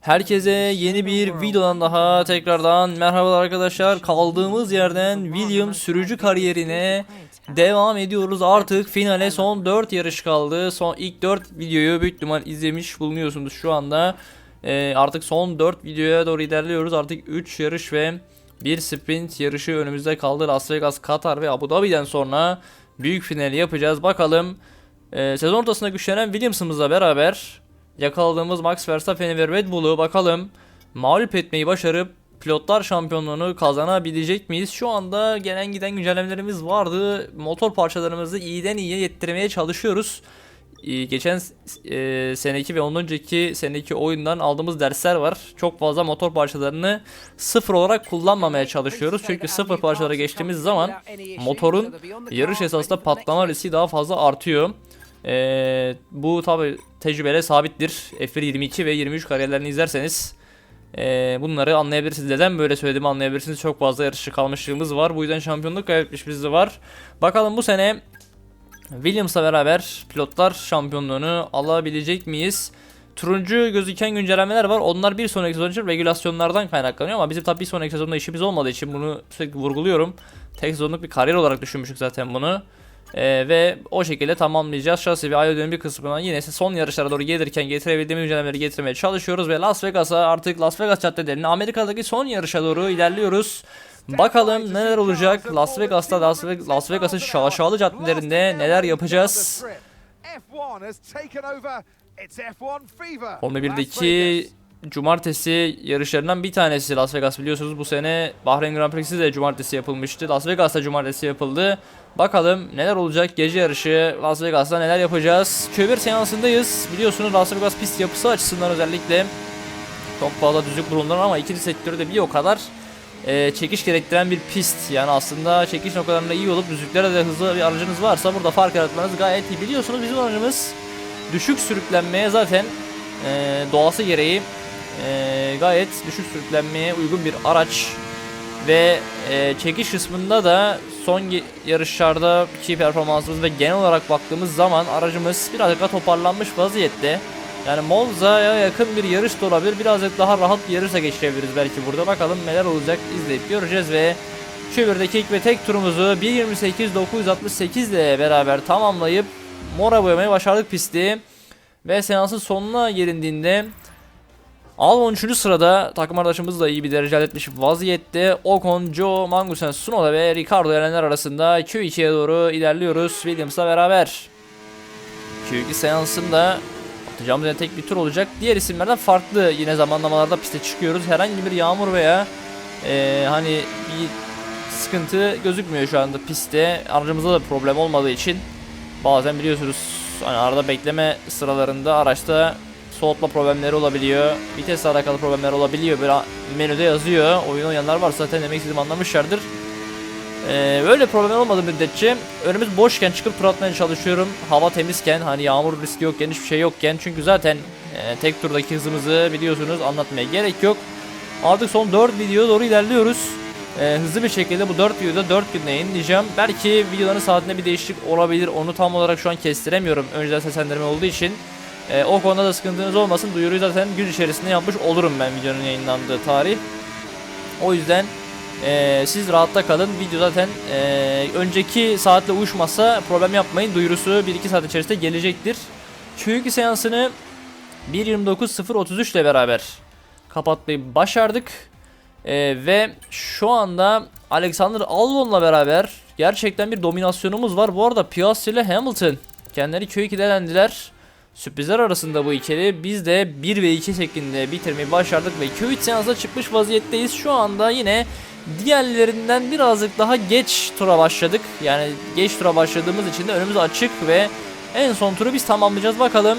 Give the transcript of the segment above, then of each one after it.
Herkese yeni bir videodan daha tekrardan merhabalar arkadaşlar. Kaldığımız yerden William sürücü kariyerine devam ediyoruz. Artık finale son 4 yarış kaldı. Son ilk 4 videoyu büyük ihtimal izlemiş bulunuyorsunuz şu anda. Ee, artık son 4 videoya doğru ilerliyoruz. Artık 3 yarış ve bir sprint yarışı önümüzde kaldı. Las Vegas, Katar ve Abu Dhabi'den sonra büyük finali yapacağız. Bakalım ee, sezon ortasında güçlenen Williams'ımızla beraber yakaladığımız Max Verstappen'i ve Red Bull'u bakalım mağlup etmeyi başarıp pilotlar şampiyonluğunu kazanabilecek miyiz? Şu anda gelen giden güncellemelerimiz vardı. Motor parçalarımızı iyiden iyiye yettirmeye çalışıyoruz. Ee, Geçen e, seneki ve ondan önceki seneki oyundan aldığımız dersler var. Çok fazla motor parçalarını sıfır olarak kullanmamaya çalışıyoruz. Çünkü sıfır parçalara geçtiğimiz zaman motorun yarış esasında patlama riski daha fazla artıyor. Ee, bu tabi tecrübeyle sabittir. F1 22 ve 23 kariyerlerini izlerseniz ee, bunları anlayabilirsiniz. Neden böyle söylediğimi anlayabilirsiniz. Çok fazla yarışçı kalmışlığımız var. Bu yüzden şampiyonluk kaybetmişimiz de var. Bakalım bu sene Williams'la beraber pilotlar şampiyonluğunu alabilecek miyiz? Turuncu gözüken güncellemeler var. Onlar bir sonraki sezon için regülasyonlardan kaynaklanıyor ama bizim tabii bir sonraki sezonda işimiz olmadığı için bunu sürekli vurguluyorum. Tek sezonluk bir kariyer olarak düşünmüştük zaten bunu. Ee, ve o şekilde tamamlayacağız. Şahsi ve aile bir kısmından yine son yarışlara doğru gelirken getirebildiğimiz güncellemeleri getirmeye çalışıyoruz ve Las Vegas'a artık Las Vegas caddelerine Amerika'daki son yarışa doğru ilerliyoruz. Bakalım neler olacak Las Vegas'ta Las, Ve- Las Vegas'ın şaşalı caddelerinde neler yapacağız. Formula 1'deki cumartesi yarışlarından bir tanesi Las Vegas biliyorsunuz bu sene Bahreyn Grand Prix'si de cumartesi yapılmıştı. Las Vegas'ta cumartesi yapıldı. Bakalım neler olacak gece yarışı Las Vegas'ta neler yapacağız. Q1 seansındayız. Biliyorsunuz Las Vegas pist yapısı açısından özellikle çok fazla düzlük bulunduran ama ikinci sektörde bir o kadar e, çekiş gerektiren bir pist. Yani aslında çekiş noktalarında iyi olup düzlüklerde de hızlı bir aracınız varsa burada fark yaratmanız gayet iyi. Biliyorsunuz bizim aracımız düşük sürüklenmeye zaten e, doğası gereği e, gayet düşük sürüklenmeye uygun bir araç ve e, çekiş kısmında da son yarışlardaki performansımız ve genel olarak baktığımız zaman aracımız birazcık daha toparlanmış vaziyette. Yani Monza'ya yakın bir yarış da olabilir. Birazcık daha rahat bir yarışa geçirebiliriz belki burada. Bakalım neler olacak izleyip göreceğiz ve Q1'deki ilk ve tek turumuzu 1.28.968 ile beraber tamamlayıp mora boyamayı başardık pisti. Ve seansın sonuna gelindiğinde Albon 3. sırada takım arkadaşımız da iyi bir derece etmiş vaziyette. Ocon, Joe, Magnussen, Tsunoda ve Ricardo Erenler arasında Q2'ye doğru ilerliyoruz Williams'la beraber. Q2 seansında atacağımız yine tek bir tur olacak. Diğer isimlerden farklı yine zamanlamalarda piste çıkıyoruz. Herhangi bir yağmur veya eee, hani bir sıkıntı gözükmüyor şu anda pistte. Aracımızda da problem olmadığı için bazen biliyorsunuz hani arada bekleme sıralarında araçta soğutma problemleri olabiliyor. Vitesle alakalı problemler olabiliyor. Böyle menüde yazıyor. Oyun oynayanlar varsa zaten demek istediğimi anlamışlardır. Ee, böyle problem olmadığı müddetçe önümüz boşken çıkıp tur atmaya çalışıyorum. Hava temizken hani yağmur riski yokken hiçbir şey yokken çünkü zaten e, tek turdaki hızımızı biliyorsunuz anlatmaya gerek yok. Artık son 4 video doğru ilerliyoruz. Ee, hızlı bir şekilde bu 4 videoda 4 günde yayınlayacağım. Belki videoların saatinde bir değişiklik olabilir. Onu tam olarak şu an kestiremiyorum. Önceden seslendirme olduğu için. Ee, o konuda da sıkıntınız olmasın. Duyuruyu zaten gün içerisinde yapmış olurum ben videonun yayınlandığı tarih. O yüzden ee, siz rahatta kalın. Video zaten ee, önceki saatle uyuşmazsa problem yapmayın. Duyurusu 1-2 saat içerisinde gelecektir. Q2 seansını 1.29.033 ile beraber kapatmayı başardık. Ee, ve şu anda Alexander Albon'la beraber gerçekten bir dominasyonumuz var. Bu arada Piastri ile Hamilton kendileri Q2'de elendiler. Sürprizler arasında bu ikili. Biz de 1 ve 2 şeklinde bitirmeyi başardık ve Q3 seansına çıkmış vaziyetteyiz. Şu anda yine diğerlerinden birazcık daha geç tura başladık. Yani geç tura başladığımız için de önümüz açık ve en son turu biz tamamlayacağız. Bakalım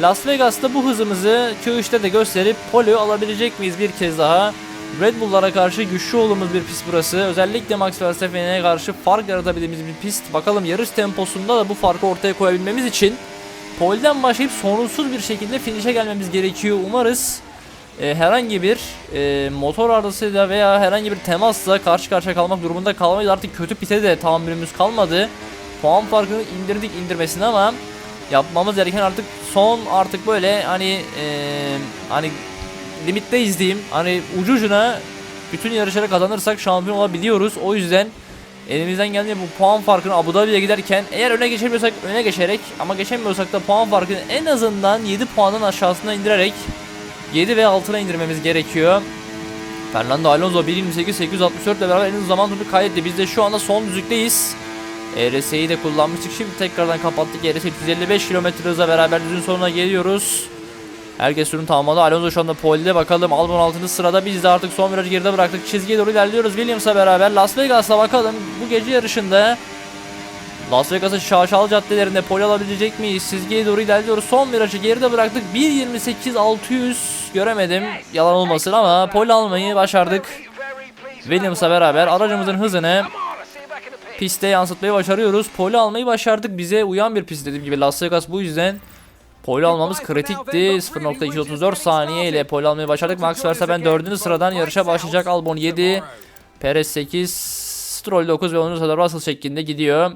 Las Vegas'ta bu hızımızı Q3'te de gösterip pole alabilecek miyiz bir kez daha? Red Bull'lara karşı güçlü olduğumuz bir pist burası. Özellikle Max Verstappen'e karşı fark yaratabildiğimiz bir pist. Bakalım yarış temposunda da bu farkı ortaya koyabilmemiz için Pole'den başlayıp sorunsuz bir şekilde finish'e gelmemiz gerekiyor. Umarız e, herhangi bir e, motor arızasıyla veya herhangi bir temasla karşı karşıya kalmak durumunda kalmayız. Artık kötü pite de tahammülümüz kalmadı. Puan farkını indirdik indirmesine ama yapmamız gereken artık son artık böyle hani e, hani limitteyiz diyeyim. Hani ucu ucuna bütün yarışları kazanırsak şampiyon olabiliyoruz. O yüzden elimizden geldiğince bu puan farkını Abu Dhabi'ye giderken eğer öne geçemiyorsak öne geçerek ama geçemiyorsak da puan farkını en azından 7 puanın aşağısına indirerek 7 ve altına indirmemiz gerekiyor. Fernando Alonso 1.28 864 ile beraber en uzun zaman turunu kaydetti. Biz de şu anda son düzlükteyiz. ERS'yi de kullanmıştık. Şimdi tekrardan kapattık. ERS 355 km hızla beraber düzün sonuna geliyoruz. Herkes sürüm tamamladı. Alonso şu anda pole'de bakalım. Albon 6. sırada. Biz de artık son virajı geride bıraktık. Çizgiye doğru ilerliyoruz Williams'la beraber. Las Vegas'la bakalım. Bu gece yarışında Las Vegas'ın şaşalı caddelerinde pole alabilecek miyiz? Çizgiye doğru ilerliyoruz. Son virajı geride bıraktık. 1.28 600 göremedim. Yalan olmasın ama pole almayı başardık. Williams'la beraber aracımızın hızını piste yansıtmayı başarıyoruz. Pole almayı başardık. Bize uyan bir pist dediğim gibi Las Vegas bu yüzden pole almamız kritikti. 0.234 saniye ile pole almayı başardık. Max Verstappen 4. sıradan yarışa başlayacak. Albon 7, Perez 8, Stroll 9 ve 10. sırada Russell şeklinde gidiyor.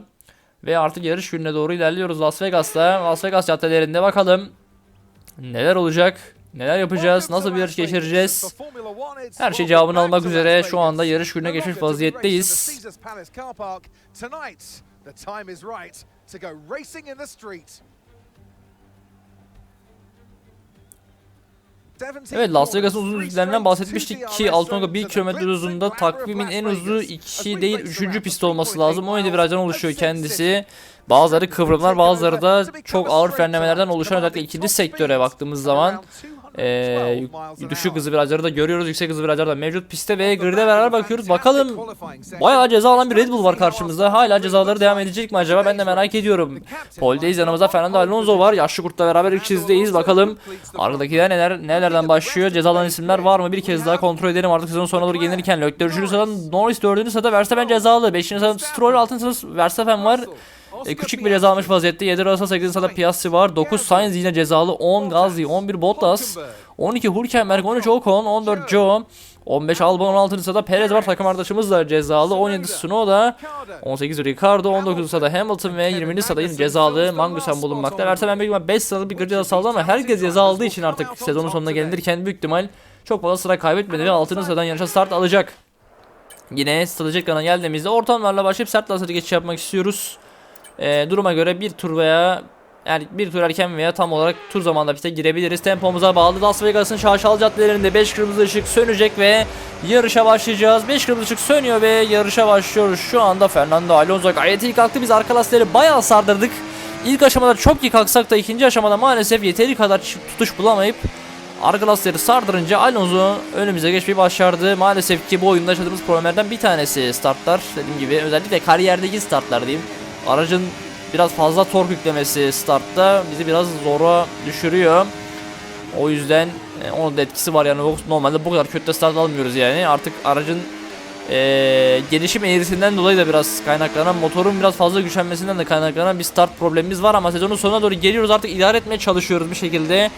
Ve artık yarış gününe doğru ilerliyoruz Las Vegas'ta. Las Vegas caddelerinde bakalım neler olacak, neler yapacağız, nasıl bir yarış geçireceğiz. Her şey cevabını almak üzere şu anda yarış gününe geçmiş vaziyetteyiz. Evet Las Vegas'ın uzun düzlüklerinden bahsetmiştik ki 6.1 km uzunluğunda takvimin en uzun 2 değil 3. pist olması lazım. 17 virajdan oluşuyor kendisi. Bazıları kıvrımlar bazıları da çok ağır frenlemelerden oluşan özellikle ikinci sektöre baktığımız zaman ee, düşük hızlı virajları da görüyoruz. Yüksek hızlı virajlar da mevcut. Piste ve grid'e beraber bakıyoruz. Bakalım bayağı ceza alan bir Red Bull var karşımızda. Hala cezaları devam edecek mi acaba? Ben de merak ediyorum. Poldeyiz yanımızda Fernando Alonso var. Yaşlı kurtla beraber ilk çizdeyiz. Bakalım arkadakiler neler nelerden başlıyor. Ceza alan isimler var mı? Bir kez daha kontrol edelim. Artık sezon sonuna doğru gelirken Leclerc 3. sıradan Norris 4. sırada Verstappen cezalı. 5. sırada Stroll 6. sırada Verstappen var. E, küçük bir ceza almış vaziyette. 7 Russell 8. sırada Piastri var. 9 Sainz yine cezalı. 10 Gazli, 11 Bottas, 12 Hülkenberg, 13 Ocon, 14 Joe, 15 Albon 16. sırada Perez var takım arkadaşımız da cezalı 17 Tsunoda 18 Ricardo 19 sırada Hamilton ve 20. sırada yine cezalı Magnussen bulunmakta. Verstappen büyük ihtimal 5 sıralık bir ceza saldı ama herkes ceza aldığı için artık sezonun sonuna gelinirken büyük ihtimal çok fazla sıra kaybetmedi ve 6. sıradan yarışa start alacak. Yine stratejik yana geldiğimizde ortamlarla başlayıp sert lazer geçiş yapmak istiyoruz. Ee, duruma göre bir tur veya yani bir tur erken veya tam olarak tur zamanında piste girebiliriz. Tempomuza bağlı Las Vegas'ın şaşalı caddelerinde 5 kırmızı ışık sönecek ve yarışa başlayacağız. 5 kırmızı ışık sönüyor ve yarışa başlıyoruz. Şu anda Fernando Alonso gayet iyi kalktı. Biz arka lastikleri bayağı sardırdık. İlk aşamada çok iyi kalksak da ikinci aşamada maalesef yeteri kadar tutuş bulamayıp arka lastikleri sardırınca Alonso önümüze geçmeyi başardı. Maalesef ki bu oyunda yaşadığımız problemlerden bir tanesi startlar. Dediğim gibi özellikle kariyerdeki startlar diyeyim. Aracın biraz fazla tork yüklemesi startta bizi biraz zora düşürüyor. O yüzden e, onun da etkisi var yani normalde bu kadar kötü start almıyoruz yani. Artık aracın e, gelişim eğrisinden dolayı da biraz kaynaklanan motorun biraz fazla güçlenmesinden de kaynaklanan bir start problemimiz var ama sezonun sonuna doğru geliyoruz artık idare etmeye çalışıyoruz bir şekilde.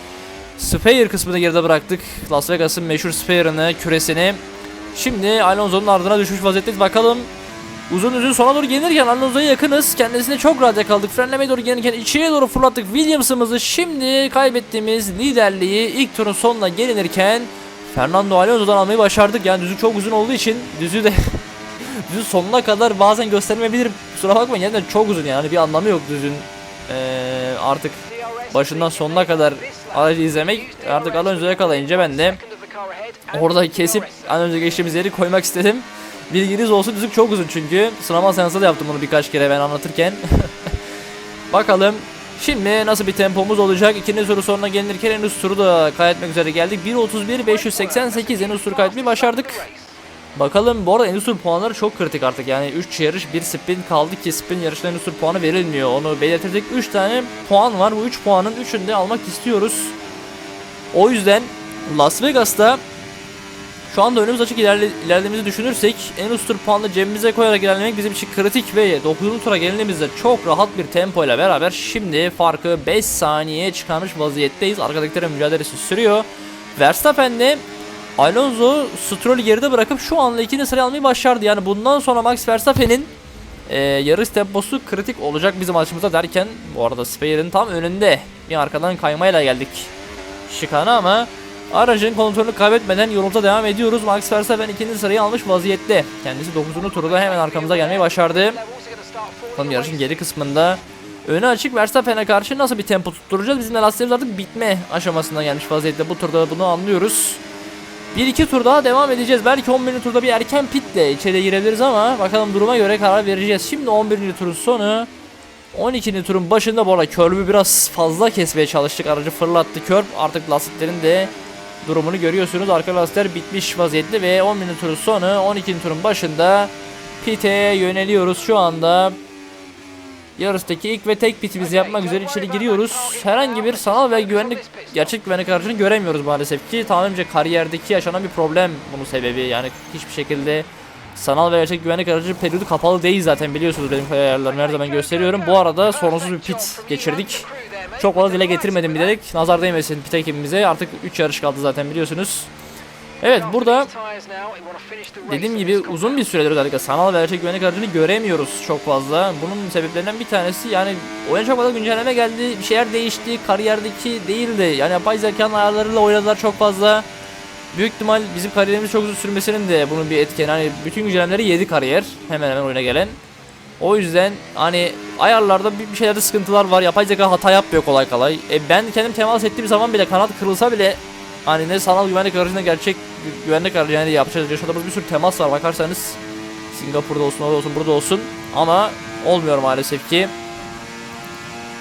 Spare kısmını geride bıraktık. Las Vegas'ın meşhur spare'ını, küresini. Şimdi Alonso'nun ardına düşmüş vaziyetteyiz. Bakalım Uzun uzun sona doğru gelirken Alonso'ya yakınız. Kendisine çok rahat yakaladık. Frenlemeye doğru gelirken içeriye doğru fırlattık Williams'ımızı. Şimdi kaybettiğimiz liderliği ilk turun sonuna gelinirken Fernando Alonso'dan almayı başardık. Yani düzü çok uzun olduğu için düzü de düzü sonuna kadar bazen göstermeyebilirim. Kusura bakmayın yani çok uzun yani bir anlamı yok düzün ee, artık başından sonuna kadar aracı izlemek artık Alonso'ya yakalayınca ben de orada kesip az önce geçtiğimiz yeri koymak istedim. Bilginiz olsun düzük çok uzun çünkü. Sınavma seansı da yaptım bunu birkaç kere ben anlatırken. Bakalım Şimdi nasıl bir tempomuz olacak? İkinci soru sonuna gelinirken en üst turu da kaydetmek üzere geldik. 1.31 588 en üst turu kaydetmeyi başardık. Bakalım bu arada en üst tur puanları çok kritik artık. Yani 3 yarış 1 spin kaldı ki spin yarışta en üst tur puanı verilmiyor. Onu belirtecek 3 tane puan var. Bu 3 puanın 3'ünü de almak istiyoruz. O yüzden Las Vegas'ta şu anda önümüz açık ilerle, ilerlediğimizi düşünürsek en üst tur puanını cebimize koyarak ilerlemek bizim için kritik ve 9. tura gelindiğimizde çok rahat bir tempo ile beraber şimdi farkı 5 saniyeye çıkarmış vaziyetteyiz. Arkadakilerin mücadelesi sürüyor. Verstappen de Alonso Stroll'ü geride bırakıp şu anda ikinci sırayı almayı başardı. Yani bundan sonra Max Verstappen'in e, yarış temposu kritik olacak bizim açımızda derken bu arada Spare'in tam önünde bir arkadan kaymayla geldik şikana ama Aracın kontrolünü kaybetmeden yolumuza devam ediyoruz. Max Verstappen ikinci sırayı almış vaziyette. Kendisi 9. turda hemen arkamıza gelmeyi başardı. Bakalım yarışın geri kısmında Önü açık Verstappen'e karşı nasıl bir tempo tutturacağız? Bizim de lastiğimiz artık bitme aşamasına gelmiş vaziyette. Bu turda bunu anlıyoruz. Bir iki tur daha devam edeceğiz. Belki 11. turda bir erken pitle içeri girebiliriz ama bakalım duruma göre karar vereceğiz. Şimdi 11. turun sonu 12. turun başında bu arada körbü biraz fazla kesmeye çalıştık. Aracı fırlattı körb. Artık lastiklerin de durumunu görüyorsunuz. Arka lastikler bitmiş vaziyette ve 11. turun sonu 12. turun başında pite yöneliyoruz şu anda. Yarıştaki ilk ve tek pitimizi yapmak üzere içeri giriyoruz. Herhangi bir sanal ve güvenlik gerçek güvenlik aracını göremiyoruz maalesef ki. Tahminimce kariyerdeki yaşanan bir problem bunun sebebi. Yani hiçbir şekilde sanal ve gerçek güvenlik aracı periyodu kapalı değil zaten biliyorsunuz benim ayarlarımı her zaman gösteriyorum. Bu arada sorunsuz bir pit geçirdik. Çok fazla dile getirmedim bilerek. Nazar değmesin pit ekibimize. Artık 3 yarış kaldı zaten biliyorsunuz. Evet burada dediğim gibi uzun bir süredir özellikle sanal ve gerçek güvenlik aracını göremiyoruz çok fazla. Bunun sebeplerinden bir tanesi yani oyuna çok fazla güncelleme geldi, bir şeyler değişti, kariyerdeki değildi. Yani yapay zekanın ayarlarıyla oynadılar çok fazla. Büyük ihtimal bizim kariyerimiz çok uzun sürmesinin de bunun bir etkeni. Hani bütün güncellemeleri 7 kariyer hemen hemen oyuna gelen. O yüzden hani ayarlarda bir şeylerde sıkıntılar var. Yapay zeka hata yapmıyor kolay kolay. E ben kendim temas ettiğim zaman bile kanat kırılsa bile hani ne sanal güvenlik aracında gerçek gü- güvenlik aracı yani yapacağız yaşadığımız bir sürü temas var bakarsanız Singapur'da olsun orada olsun burada olsun ama olmuyor maalesef ki.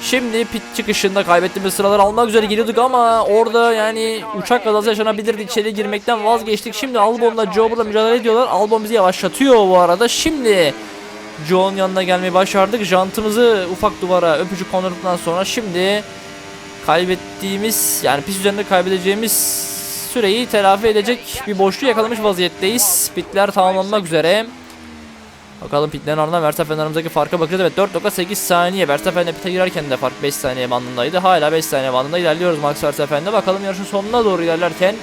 Şimdi pit çıkışında kaybettiğimiz sıralar almak üzere geliyorduk ama orada yani uçak kazası yaşanabilirdi içeri girmekten vazgeçtik. Şimdi Albon'la Joe burada mücadele ediyorlar. Albon bizi yavaşlatıyor bu arada. Şimdi Joe'nun yanına gelmeyi başardık. Jantımızı ufak duvara öpücük kondurduktan sonra şimdi kaybettiğimiz yani pist üzerinde kaybedeceğimiz süreyi telafi edecek bir boşluğu yakalamış vaziyetteyiz. Pitler tamamlanmak üzere. Bakalım pitlerin ardından Verstappen aramızdaki farka bakacağız. Evet 4.8 saniye. Verstappen'le pite girerken de fark 5 saniye bandındaydı. Hala 5 saniye bandında ilerliyoruz Max Verstappen'de. Bakalım yarışın sonuna doğru ilerlerken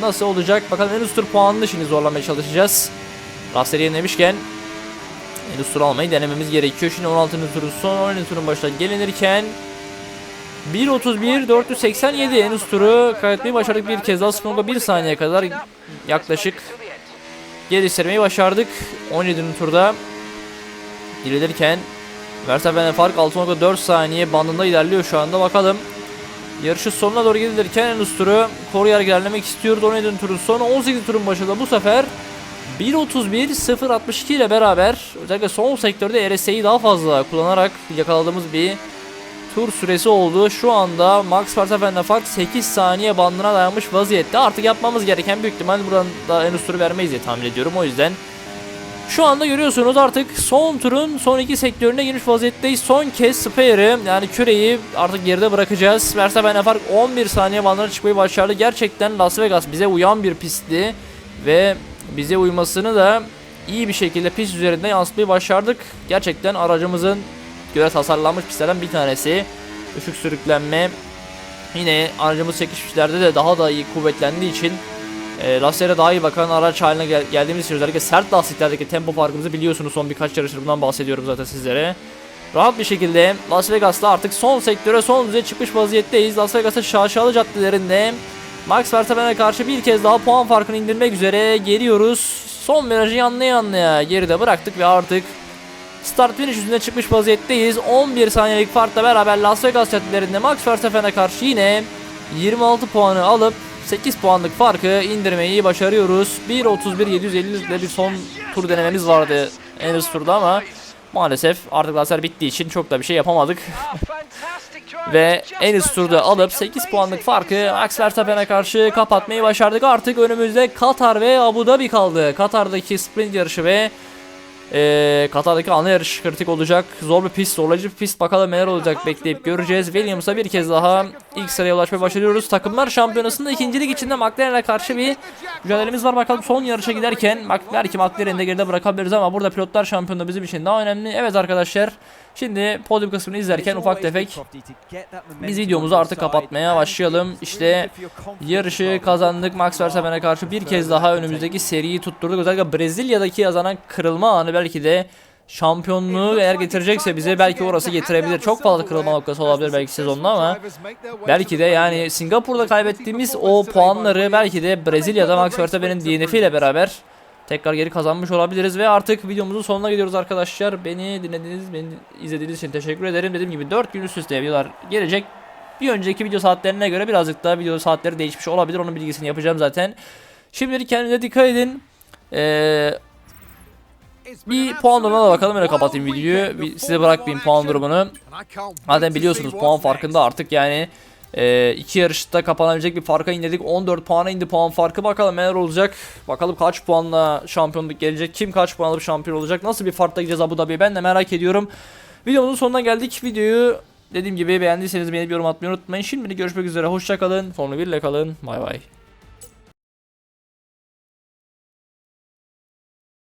nasıl olacak? Bakalım en üst tur puanını şimdi zorlamaya çalışacağız. Rasteri yenilemişken tur almayı denememiz gerekiyor. Şimdi 16. turun son 17. turun başına gelinirken 1.31 487 en üst turu kaydetmeyi başardık bir kez daha 0.1 saniye kadar yaklaşık geliştirmeyi başardık 17. turda ilerlerken Verstappen'e fark 6.4 saniye bandında ilerliyor şu anda bakalım Yarışı sonuna doğru gelirken en üst turu koruyarak ilerlemek istiyoruz 17. turun sonu 18. turun başında bu sefer 1.31 0.62 ile beraber özellikle son sektörde RS'yi daha fazla kullanarak yakaladığımız bir tur süresi oldu. Şu anda Max Verstappen'le fark 8 saniye bandına dayanmış vaziyette. Artık yapmamız gereken büyük ihtimal buradan da en üst turu vermeyiz diye tahmin ediyorum. O yüzden şu anda görüyorsunuz artık son turun son iki sektörüne girmiş vaziyetteyiz. Son kez spare'ı yani küreyi artık geride bırakacağız. Verstappen'le fark 11 saniye bandına çıkmayı başardı. Gerçekten Las Vegas bize uyan bir pistti ve bize uymasını da iyi bir şekilde pist üzerinde yansıtmayı başardık. Gerçekten aracımızın göre tasarlanmış pistlerden bir tanesi. Düşük sürüklenme. Yine aracımız çekişmişlerde de daha da iyi kuvvetlendiği için e, lastiklere daha iyi bakan araç haline gel- geldiğimiz için özellikle sert lastiklerdeki tempo farkımızı biliyorsunuz son birkaç yarıştır bundan bahsediyorum zaten sizlere. Rahat bir şekilde Las Vegas'ta artık son sektöre son düzeye çıkmış vaziyetteyiz. Las Vegas'ın şaşalı caddelerinde Max Verstappen'e karşı bir kez daha puan farkını indirmek üzere geliyoruz. Son virajı yanlaya yanlaya geride bıraktık ve artık Start finish yüzüne çıkmış vaziyetteyiz. 11 saniyelik farkla beraber Las Vegas caddelerinde Max Verstappen'e karşı yine 26 puanı alıp 8 puanlık farkı indirmeyi başarıyoruz. 1.31.750 ile bir son tur denememiz vardı en üst turda ama maalesef artık lazer bittiği için çok da bir şey yapamadık. Ve en üst turda alıp 8 puanlık farkı Max Verstappen'e karşı kapatmayı başardık. Artık önümüzde Katar ve Abu Dhabi kaldı. Katar'daki sprint yarışı ve ee, Katar'daki ana yarış kritik olacak. Zor bir pist, zorlayıcı bir pist. Bakalım neler olacak bekleyip göreceğiz. Williams'a bir kez daha ilk sıraya ulaşmaya başarıyoruz. Takımlar şampiyonasında ikincilik içinde McLaren'e karşı bir mücadelemiz var. Bakalım son yarışa giderken belki McLaren'i de geride bırakabiliriz ama burada pilotlar şampiyonu bizim için daha önemli. Evet arkadaşlar şimdi podium kısmını izlerken ufak tefek biz videomuzu artık kapatmaya başlayalım. İşte yarışı kazandık. Max Verstappen'e karşı bir kez daha önümüzdeki seriyi tutturduk. Özellikle Brezilya'daki yazanan kırılma anı belki de şampiyonluğu eğer getirecekse bize belki orası getirebilir. Çok fazla kırılma noktası olabilir belki sezonda ama belki de yani Singapur'da kaybettiğimiz o puanları belki de Brezilya'da Max Verstappen'in DNF ile beraber tekrar geri kazanmış olabiliriz ve artık videomuzun sonuna gidiyoruz arkadaşlar. Beni dinlediğiniz, beni izlediğiniz için teşekkür ederim. Dediğim gibi 4 gün üst üste videolar gelecek. Bir önceki video saatlerine göre birazcık daha video saatleri değişmiş olabilir. Onun bilgisini yapacağım zaten. Şimdilik kendinize dikkat edin. Ee, bir puan durumuna da bakalım öyle kapatayım videoyu. Bir, size bırakmayayım puan durumunu. Zaten biliyorsunuz puan farkında artık yani e, iki yarışta kapanabilecek bir farka indirdik. 14 puana indi puan farkı. Bakalım neler olacak. Bakalım kaç puanla şampiyonluk gelecek. Kim kaç puan alıp şampiyon olacak. Nasıl bir farkla gideceğiz Abu Dhabi'ye ben de merak ediyorum. Videomuzun sonuna geldik. Videoyu dediğim gibi beğendiyseniz beğenip yorum atmayı unutmayın. Şimdi görüşmek üzere. Hoşça kalın. Formula 1 ile kalın. Bay bay.